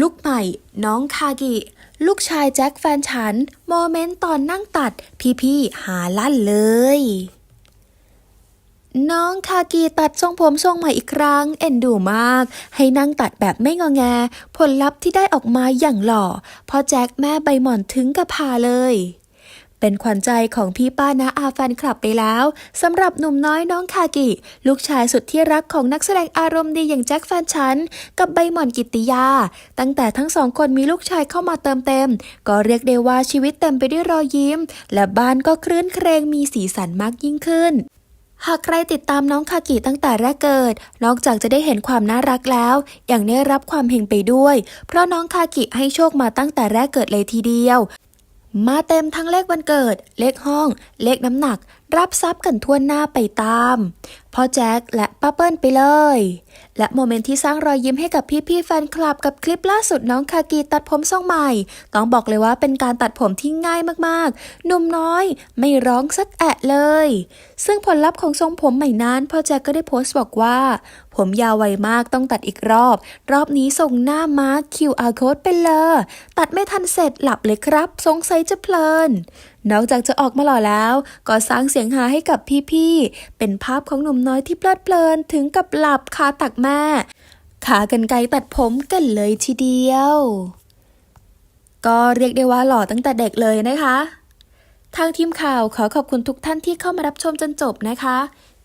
ลูกใหม่ น้องคากิ ลูกชายแจ็คแฟนฉัน โมเมนต์ตอนนั่งตัด พี่ๆหาลั่นเลย น้องคากีตัดทรงผมทรงใหม่อีกครั้ง เอ็นดูมาก ให้นั่งตัดแบบไม่งอแง ผลลัพธ์ที่ได้ออกมาอย่างหล่อพอแจ็คแม่ใบหม่อนถึงกับพาเลย เป็นขวัญใจของพี่ป้านะอาแฟนคลับไปแล้วสำหรับหนุ่มน้อยน้องคากิ ลูกชายสุดที่รักของนักแสดงอารมณ์ดีอย่างแจ็คแฟนฉัน กับใบหม่อนกิติยา ตั้งแต่ทั้งสองคนมีลูกชายเข้ามาเติมเต็ม ก็เรียกได้ว่าชีวิตเต็มไปด้วยรอยยิ้ม และบ้านก็คลื่นเครงมีสีสันมากยิ่งขึ้นหากใครติดตามน้องคากิตั้งแต่แรกเกิด นอกจากจะได้เห็นความน่ารักแล้วยังได้รับความเฮงไปด้วย เพราะน้องคากิให้โชคมาตั้งแต่แรกเกิดเลยทีเดียว มาเต็มทั้งเลขวันเกิด เลขห้อง เลขน้ำหนัก รับทรัพย์กันทั่วหน้าไปตามพ่อแจ็คและป้าเปิ้ลไปเลย และโมเมนต์ที่สร้างรอยยิ้มให้กับพี่ๆแฟนคลับกับคลิปล่าสุดน้องคากีตัดผมทรงใหม่ ต้องบอกเลยว่าเป็นการตัดผมที่ง่ายมากๆหนุ่มน้อยไม่ร้องสักแอะเลย ซึ่งผลลัพธ์ของทรงผมใหม่นั้นพ่อแจ็คก็ได้โพสต์บอกว่า ผมยาวไวมากต้องตัดอีกรอบ รอบนี้ส่งหน้ามาร์ค QR code ไปเลย ตัดไม่ทันเสร็จหลับเลยครับ สงสัยจะเพลินนอกจากจะออกมาหล่อแล้ว ก็สร้างเสียงฮาให้กับพี่ๆ เป็นภาพของหนุ่มน้อยที่เพลิดเพลินถึงกับหลับคาตักแม่ ขากันไกรตัดผมกันเลยทีเดียว ก็เรียกได้ว่าหล่อตั้งแต่เด็กเลยนะคะ ทางทีมข่าวขอขอบคุณทุกท่านที่เข้ามารับชมจนจบนะคะ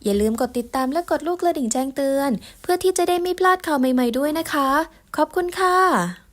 อย่าลืมกดติดตามและกดลูกกระดิ่งแจ้งเตือน เพื่อที่จะได้ไม่พลาดข่าวใหม่ ๆด้วยนะคะ ขอบคุณค่ะ